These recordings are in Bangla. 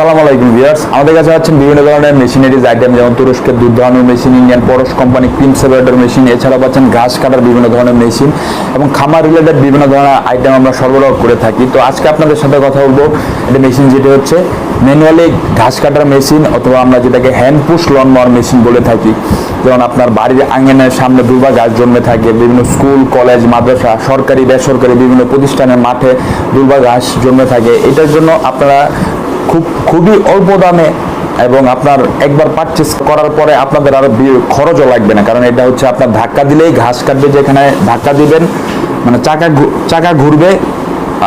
আসসালামু আলাইকুম ভিউয়ার্স। আমাদের কাছে আছেন বিভিন্ন ধরনের মেশিনারিজ, আইটেম যেমন তুরস্কের দুধ ধরানোর machine, Indian Porosh company cream machine, এছাড়াও পাচ্ছেন ঘাস কাটার বিভিন্ন ধরনের মেশিন এবং খামার রিলেটেড বিভিন্ন ধরনের আইটেম আমরা সরবরাহ করে থাকি। তো আজকে আপনাদের সাথে কথা বলব একটা মেশিন যেটা হচ্ছে ম্যানুয়ালি ঘাস কাটার মেশিন অথবা আমরা যেটাকে hand push lawn mower machine বলে থাকি। যেমন আপনার বাড়ির আঙ্গনের সামনে দুর্বা গাছ জন্মে থাকে, বিভিন্ন স্কুল কলেজ মাদ্রাসা, সরকারি, বেসরকারি বিভিন্ন প্রতিষ্ঠানের মাঠে দুর্বা ঘাস জন্মে থাকে। এটার জন্য আপনারা খুব, খুবই অল্প দামে এবং আপনার একবার পারচেস করার পরে আপনাদের আরও খরচও লাগবে না। কারণ এটা হচ্ছে আপনার ধাক্কা দিলেই ঘাস কাটবে যেখানে ধাক্কা দিবেন। মানে চাকা চাকা ঘুরবে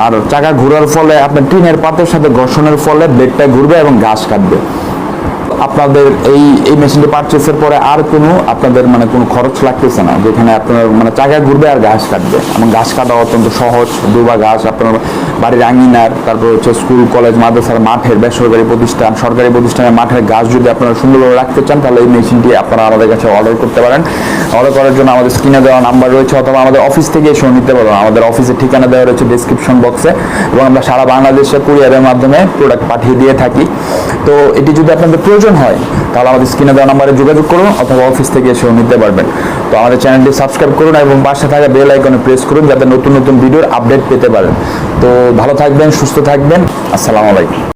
আর চাকা ঘোরার ফলে আপনার টিনের পাতের সাথে ঘর্ষণের ফলে ব্লেডটা ঘুরবে এবং ঘাস কাটবে। আপনাদের এই এই মেশিনটি পারচেসের পরে আর কোনো আপনাদের মানে কোনো খরচ লাগতেছে না, যেখানে আপনার মানে চাকা ঘুরবে আর ঘাস কাটবে। এবং ঘাস কাটা অত্যন্ত সহজ দুবা ঘাস আপনার বাড়ির আঙিনার, তারপর হচ্ছে স্কুল কলেজ মাদ্রাসার মাঠের বেসরকারি প্রতিষ্ঠান, সরকারি প্রতিষ্ঠানের মাঠের গাছ যদি আপনারা সুন্দরভাবে রাখতে চান, তাহলে এই মেশিনটি আপনারা আমাদের কাছে অর্ডার করতে পারেন। অর্ডার করার জন্য আমাদের স্ক্রিনে দেওয়া নাম্বার রয়েছে, অথবা আমাদের অফিস থেকে এসেও নিতে পারবেন। আমাদের অফিসের ঠিকানা দেওয়া রয়েছে ডিসক্রিপশন বক্সে এবং আমরা সারা বাংলাদেশে কুরিয়ারের মাধ্যমে প্রোডাক্ট পাঠিয়ে দিয়ে থাকি। তো এটি যদি আপনাদের প্রয়োজন হয় তাহলে আমাদের স্ক্রিনে দেওয়া নাম্বারে যোগাযোগ করুন অথবা অফিস থেকে এসেও নিতে পারবেন। তো আমাদের চ্যানেলটি সাবস্ক্রাইব করুন এবং পাশে থাকা বেল আইকনে প্রেস করুন যাতে নতুন নতুন ভিডিওর আপডেট পেতে পারেন। তো ভালো থাকবেন, সুস্থ থাকবেন। আসসালামু আলাইকুম।